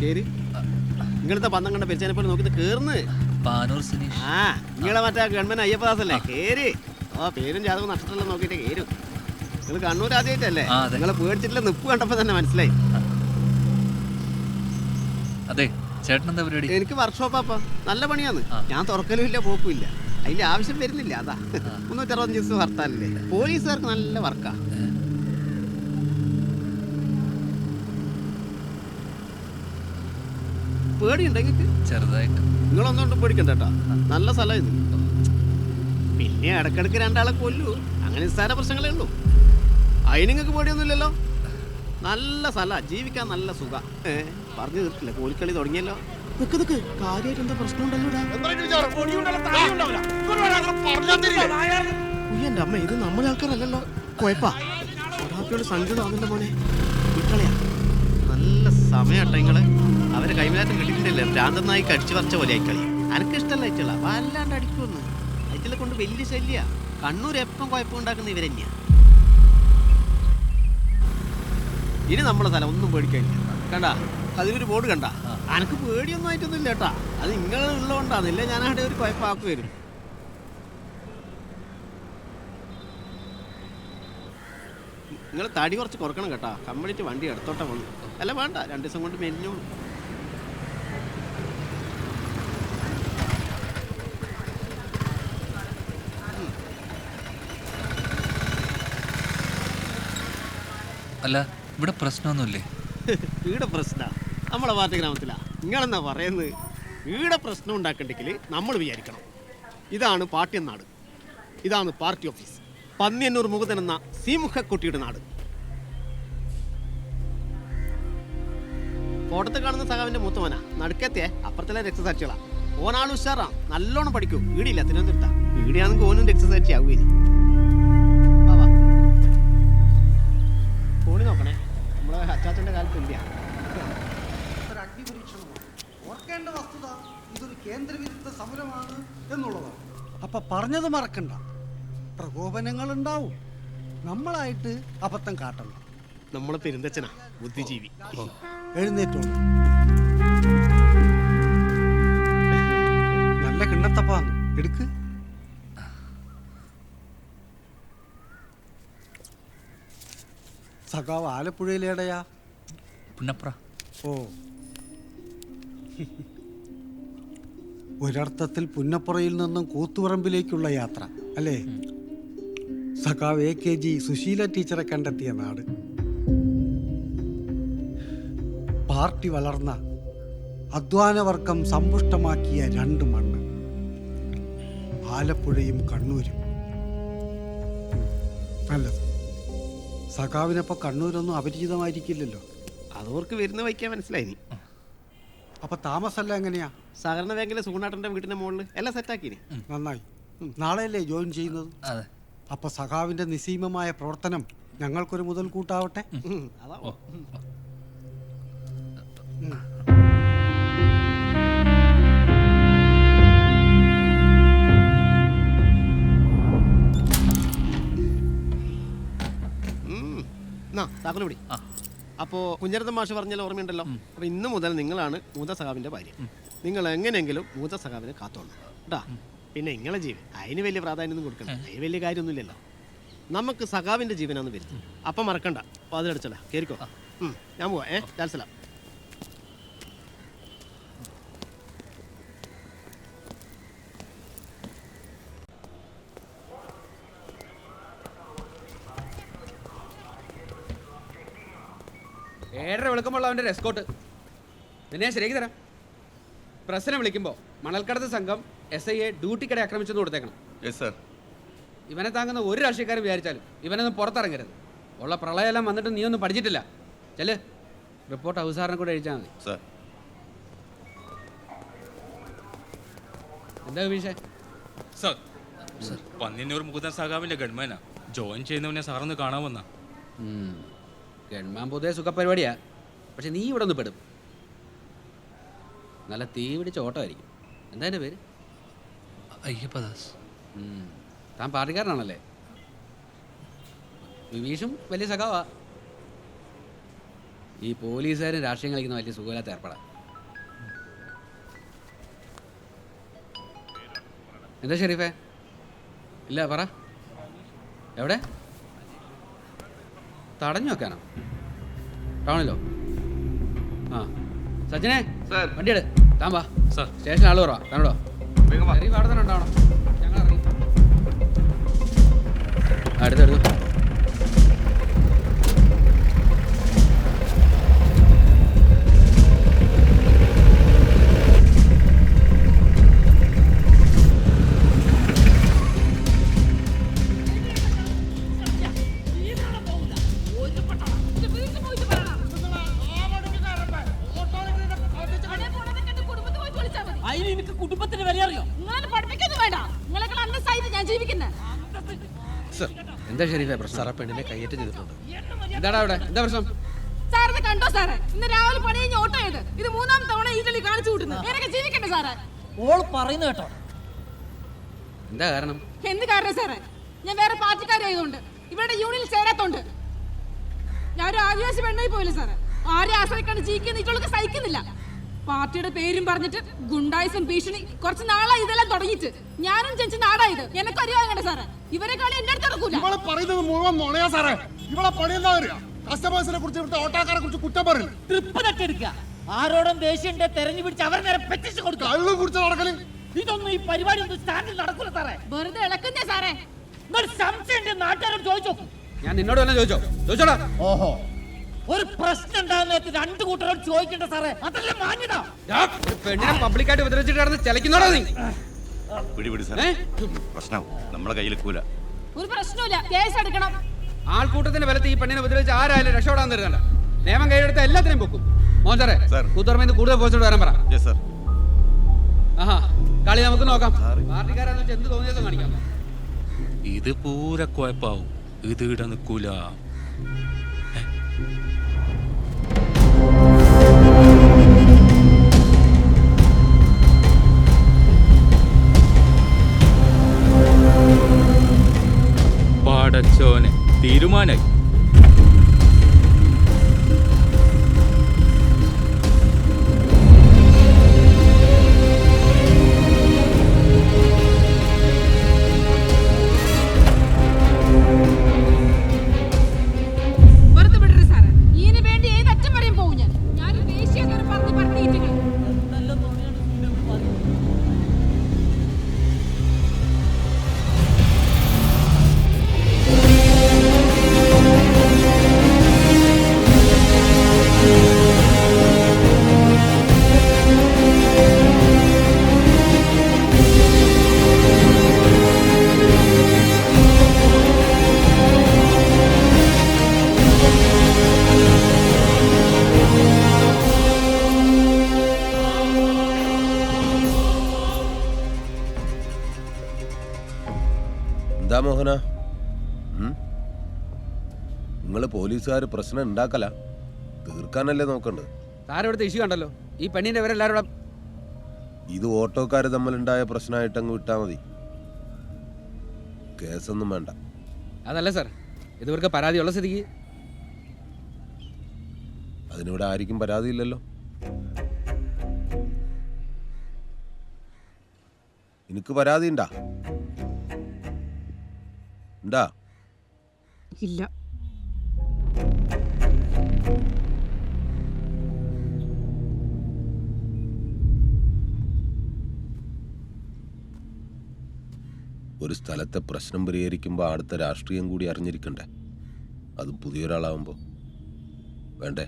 കേറി. ഇങ്ങനത്തെ പന്തം കണ്ട പെരിച്ചാനെ പോലെ നോക്കിട്ട് കേറുന്നത് പാനൂർ സുനീഷ്. ആ നിങ്ങളെ മറ്റേ ഗവൺമെന്റ് അയ്യപ്പദാസല്ലേ കേറി. ഓ പേരും ജാതകം നക്ഷത്രം നോക്കിയിട്ട് കേരും നിങ്ങൾ കണ്ണൂർ ആദ്യമായിട്ടല്ലേ ആ. നിങ്ങളെ പേടിച്ചിട്ടില്ല നിപ്പ് കണ്ടപ്പോ തന്നെ മനസ്സിലായി. അതെ ചേട്ടൻ എന്താ പരിപാടി? എനിക്ക് വർക്ക്ഷോപ്പാ നല്ല പണിയാന്ന് ഞാൻ തുറക്കലും ഇല്ല പോക്കും ഇല്ല. അതിന്റെ ആവശ്യം വരുന്നില്ല അതാ. മുന്നൂറ്ററുപത്തഞ്ച് ദിവസം ഹർത്താലല്ലേ പോലീസുകാർക്ക് നല്ല വർക്കാ പേടിയുണ്ടോ ഉണ്ടെങ്കിൽ ചെറുതായിട്ട്. നിങ്ങളൊന്നുകൊണ്ടും പേടിക്കണ്ട കേട്ടോ. നല്ല സ്ഥലം ഇത്. പിന്നെ ഇടക്കിടക്ക് രണ്ടാളെ കൊല്ലു. അങ്ങനെ നിസ്സാര പ്രശ്നങ്ങളേ ഉള്ളൂ. അതിന് നിങ്ങൾക്ക് പേടിയൊന്നുമില്ലല്ലോ? നല്ല സ്ഥല. ജീവിക്കാൻ നല്ല സുഖ. ഏ പറഞ്ഞു തീർക്കില്ല കോലിക്കളി തുടങ്ങിയല്ലോ. നിക്ക് നിക്ക്. കാര്യമായിട്ട് എന്താ പ്രശ്നം ഉയ്യന്റെ അമ്മ ഇത് നമ്മളെ ആൾക്കാരല്ലല്ലോ കുഴപ്പാ സങ്കടം സങ്കടമാണല്ലോ പോലെ വിട്ടളയാ. നല്ല സമയട്ടോ നിങ്ങൾ കൈമലാറ്റം കിട്ടിയിട്ടില്ലേ ഭ്രാന്തനായി കടിച്ചു പറിച്ച പോലെ അയക്കളി അനക്ക് ഇഷ്ടമല്ല അയച്ചള വല്ലാണ്ട് അടിക്കുമെന്ന് അയച്ചിലെ കൊണ്ട് വലിയ ശല്യ. കണ്ണൂർ എപ്പം കുഴപ്പമുണ്ടാക്കുന്ന ഇവരെന്നെയാ ഇനി നമ്മളെ തല ഒന്നും പേടിക്കാനില്ല. കണ്ട? അതിനൊരു ബോർഡ് കണ്ട. അനക്ക് പേടിയൊന്നും ആയിട്ടൊന്നും ഇല്ല കേട്ടാ. അത് നിങ്ങൾ ഉള്ളതുകൊണ്ടാണ് ഞാൻ അവിടെ ഒരു കുഴപ്പമാക്കി വരും. നിങ്ങൾ തടി കുറച്ച് കുറക്കണം കേട്ടാ. കംപ്ലീറ്റ് വണ്ടി എടുത്തോട്ടെ വന്നു. അല്ല വേണ്ട. രണ്ട് ദിവസം കൊണ്ട് മെലിഞ്ഞോളൂ അല്ല ഇവിടെ പ്രശ്നമൊന്നുമില്ലേ? ഇവിടെ പ്രശ്ന. നമ്മളെ പാർട്ടി ഗ്രാമത്തിലാ. നിങ്ങളെന്നാ പറയുന്നത്? ഇവിടെ പ്രശ്നം ഉണ്ടാക്കണ്ടെങ്കിൽ നമ്മൾ വിചാരിക്കണം. ഇതാണ് പാർട്ടി നാട്. ഇതാണ് പാർട്ടി ഓഫീസ്. പന്നിയന്നൂർ മുകുതൻ എന്ന സിമുഖക്കുട്ടിയുടെ നാട്. ഫോട്ടത്തിൽ കാണുന്ന സഖാവിന്റെ മൂത്തവനാ. നടുക്കത്തെ അപ്പുറത്തിലെ രക്തസാക്ഷികളാ. ഓനാൾ ഉഷാറാ. നല്ലോണം പഠിക്കൂ. വീടില്ല തിരുവനന്തപുരത്താ. ഈടിയാണെങ്കിൽ ഓനും രക്തസാക്ഷി ആവുകയും നമ്മളെ അച്ചാച്ചന്റെ കാലത്ത് ഇല്ല. ഒരു അഗ്നിപരീക്ഷണമാണ് ഓർക്കേണ്ട വസ്തുത ഇതൊരു കേന്ദ്രവിരുദ്ധ സമരമാണ് എന്നുള്ളതാണ്. അപ്പൊ പറഞ്ഞത് മറക്കണ്ട. പ്രകോപനങ്ങൾ ഉണ്ടാവും നമ്മളായിട്ട് അബദ്ധം കാട്ടണ്ട. നമ്മളെ പെരുന്തച്ഛനാ ബുദ്ധിജീവി. എഴുന്നേറ്റോളൂ. നല്ല കിണ്ണത്തപ്പാന്ന്. എടുക്ക്. സഖാവ് ആലപ്പുഴയിലേടയാ പുന്നപ്ര. ഓ. ഒരർത്ഥത്തിൽ പുന്നപ്പുറയിൽ നിന്നും കൂത്തുപറമ്പിലേക്കുള്ള യാത്ര അല്ലേ? സഖാവ് എ കെ ജി സുശീല ടീച്ചറെ കണ്ടെത്തിയ നാട്. പാർട്ടി വളർന്ന അധ്വാനവർഗം സമ്പുഷ്ടമാക്കിയ രണ്ട് മണ്ണ്. ആലപ്പുഴയും കണ്ണൂരും. നല്ലത്. സഖാവിനപ്പോൾ കണ്ണൂരൊന്നും അപരിചിതമായിരിക്കില്ലല്ലോ. അതോർക്ക് വരുന്ന വൈക്കാൻ മനസ്സിലായി നീ അപ്പൊ താമസമല്ല എങ്ങനെയാ? സഹകരണ ബാങ്കിലെ സുഗുണാട്ടന്റെ വീടിന്റെ മുകളിൽ എല്ലാം സെറ്റാക്കിനി നന്നായി. നാളെയല്ലേ ജോയിൻ ചെയ്യുന്നത്? അതെ. അപ്പൊ സഖാവിന്റെ നിസീമമായ പ്രവർത്തനം ഞങ്ങൾക്കൊരു മുതൽക്കൂട്ടാവട്ടെ. എന്നാ താക്കോൽ പിടി അപ്പോ കുഞ്ഞരത്തൻ മാഷ് പറഞ്ഞാൽ ഓർമ്മയുണ്ടല്ലോ? അപ്പൊ ഇന്ന് മുതൽ നിങ്ങളാണ് മൂത്ത സഖാവിന്റെ ഭാര്യ. നിങ്ങൾ എങ്ങനെയെങ്കിലും മൂത്ത സഖാവിനെ കാത്തോളൂ. കേട്ടാ പിന്നെ നിങ്ങളെ ജീവൻ. അതിന് വലിയ പ്രാധാന്യം ഒന്നും കൊടുക്കണം അതിന് വലിയ കാര്യമൊന്നുമില്ലല്ലോ. നമുക്ക് സഖാവിന്റെ ജീവനാണ് വരുന്നത് അപ്പം മറക്കണ്ട. അപ്പൊ അതിലടിച്ചല്ല കേറിക്കോ. ഞാൻ പോവാ. ഏ? ലാൽസലാം ഏഴര വിളിക്കുമ്പോൾ അവന്റെ റെസ്കോട്ട് നിന്നെ ഞാൻ ശരിയാക്കി തരാം. പ്രശ്നം വിളിക്കുമ്പോൾ മണൽക്കടത്ത് സംഘം എസ് ഡ്യൂട്ടി ക്കടയ ആക്രമിച്ചെന്ന് കൊടുത്തേക്കണം. യെസ് സർ ഇവനെ താങ്ങുന്ന ഒരു രാഷ്ട്രീയക്കാരും വിചാരിച്ചാലും ഇവനൊന്നും പുറത്തിറങ്ങരുത്. ഉള്ള പ്രളയമെല്ലാം വന്നിട്ട് നീ ഒന്നും പഠിച്ചിട്ടില്ല. ചെൽ റിപ്പോർട്ട് ഔസാറിനെ കൂടെ എഴുതിച്ചാൽ മതി. സർ എന്താ വിഷയ സർ പന്നിന്നൂർ മുകുന്ദൻ സാഹാബിന്റെ ഗൺമാനാ ജോയിൻ ചെയ്യുന്നവനെ സാറൊന്ന് കാണാൻ വന്ന. ഗൺമാൻ പൊതുവെ സുഖപരിപാടിയാ. പക്ഷെ നീ ഇവിടെ ഒന്ന് പെടും. നല്ല തീ പിടിച്ച ഓട്ടമായിരിക്കും. എന്താ എന്റെ പേര്? അയ്യപ്പദാസ്. ഉം. താൻ പാർട്ടിക്കാരനാണല്ലേ? വിവീഷും വലിയ സഖാവാ. ഈ പോലീസുകാരും രാഷ്ട്രീയം കളിക്കുന്ന വലിയ സുഖമില്ലാത്ത ഏർപ്പെടാം. എന്താ ഷെരീഫേ? ഇല്ല പറ. എവിടെ? തടഞ്ഞു വെക്കാനോ. ടൗണിലോ? ആ. സച്ചിനെ? വണ്ടി എടു. താൻ വാ. സാർ. സ്റ്റേഷൻ ആൾ കുറവാ. കണ്ടോ ഷെരീഫ് അവിടെ തന്നെ ഉണ്ടാവണം. ഞങ്ങൾ അറിയാം ആ, എനിക്ക് കുടുംബത്തിന് വില അറിയോ? നിങ്ങളെ പഠിപ്പിക്കുന്നു വേണ്ട. നിങ്ങളെക്കാൾ അന്തസ്സായിട്ട് ഞാൻ ജീവിക്കുന്നത് എന്താ ഷെരീഫേ പ്രശ്നം? സാറേ പെണ്ണിനെ കൈയേറ്റം ചെയ്തിട്ടുണ്ട്. എന്താടാ അവിടെ? എന്താ പ്രശ്നം? സാറിന് കണ്ടോ സാറേ? ഇന്ന് രാവിലെ പണി കഴിഞ്ഞ് ഓട്ടോ ചെയ്ത് ഇത് മൂന്നാം തവണ ഈ കളി കാണിച്ചു കൂട്ടുന്നു. എനിക്ക് ജീവിക്കണ്ടേ സാറേ? ഓൾ പറയുന്ന കേട്ടോ. എന്താ കാരണം? എന്ത് കാരണം സാറേ? ഞാൻ വേറെ പാർട്ടിക്കാരായതുകൊണ്ട് ഇവരുടെ യൂണിയനിൽ ചേരാത്തോണ്ട്. ഞാൻ ഒരു ആദിവാസി പെണ്ണായി പോയില്ല സാറേ? ആരെ ആശ്രയിക്കാണ്ട് ജീവിക്കുന്ന ഇവൾക്ക് സഹിക്കുന്നില്ല. പാർട്ടിയുടെ പേരും പറഞ്ഞിട്ട് ഗുണ്ടായിസം ഭീഷണി കുറച്ച് നാളായി ഇതെല്ലാം തുടങ്ങിയിട്ട്. ഞാനും ജനിച്ച നാടായത് എനക്ക് അറിയാവുന്ന സാറേ? ഇവരെ കളി എന്റെ അടുത്ത് നടക്കൂല. പറയുന്നത് മുഴുവൻ നുണയാ സാറേ. ഇവളെ പണി എന്താ കസ്റ്റമേഴ്സിനെ കുറിച്ച് ഇവിടുത്തെ ഓട്ടോക്കാരെ കുറിച്ച് കുറ്റം പറയില്ല ട്രിപ്പ് തട്ടെടുക്കുക ആരോടും ദേഷ്യണ്ട് തെരഞ്ഞു പിടിച്ച് അവർ നേരെ പെറ്റിച്ച് കൊടുക്കുക. കള്ളു കുടിച്ച് നടക്കൽ. ഇതൊന്നും ഈ പരിപാടി ഒന്നും സ്റ്റാൻഡിൽ നടക്കൂല സാറേ. വെറുതെ ഇളക്കുന്നേ സാറേ. എന്നൊരു സംശയം നാട്ടുകാരോട് ചോദിച്ചു ഞാൻ നിന്നോട് തന്നെ ചോദിച്ചോ? ചോദിച്ചോടാ. ഓഹോ. ഒരു പ്രശ്നം ഉണ്ടാകുന്ന രണ്ടു കൂട്ടരോട് ചോദിക്കണ്ട സാറേ. അതല്ല മാന്യത. പെണ്ണിനെ പബ്ലിക്കായിട്ട് ഉപദ്രവിച്ചിട്ടാണ് ചലിക്കുന്നോടാ നീ. പിടി പിടി സാറേ. ഏ? നമ്മളെ കയ്യിൽ കൂല ഒരു പ്രശ്നമില്ല കേസ് എടുക്കണം. ആൾക്കൂട്ടത്തിന്റെ ബലത്തിൽ ഈ പെണ്ണിനെ ഉപദ്രവിച്ച് ആരായാലും രക്ഷപ്പെടാൻ തരുന്നല്ല നിയമം കൈയെടുത്ത എല്ലാത്തിനെയും പൊക്കും. മോൻ സാറേ സാർ. കൂത്തുറമേന്ന് കൂടുതൽ പോസ്റ്റോട് വരാൻ പറ. യെസ് സർ ആഹാ കളി നമുക്ക് നോക്കാം. പാർട്ടിക്കാരാന്ന് വെച്ചാൽ എന്ത് തോന്നിയ കാണിക്കാം. ഇത് പൂര കുഴപ്പാവും ഇത് ഇട നിൽക്കൂല. പാടച്ചോനെ തീരുമാനായി. നിങ്ങൾ പോലീസുകാർ പ്രശ്നം ഉണ്ടാക്കല തീർക്കാനല്ലേ നോക്കണ്ടത് സാറ് ഇവിടുത്തെ ഇഷ്യൂ കണ്ടല്ലോ? ഈ പെണ്ണിന്റെ ഇവിടെ ഇത് ഓട്ടോക്കാർ തമ്മിലുണ്ടായ പ്രശ്നമായിട്ട് അങ്ങ് വിട്ടാ മതി. കേസൊന്നും വേണ്ട. അതല്ല സാർ ഇതുവർക്ക് പരാതിയുള്ള സ്ഥിതിക്ക് അതിനിവിടെ ആർക്കും പരാതിയില്ലല്ലോ. എനിക്ക് പരാതി ഉണ്ടാ ഉണ്ടാ? ഇല്ല. ഒരു സ്ഥലത്തെ പ്രശ്നം പരിഹരിക്കുമ്പോൾ അടുത്ത രാഷ്ട്രീയം കൂടി അറിഞ്ഞിരിക്കണ്ടേ? അതും പുതിയൊരാളാവുമ്പോൾ വേണ്ടേ?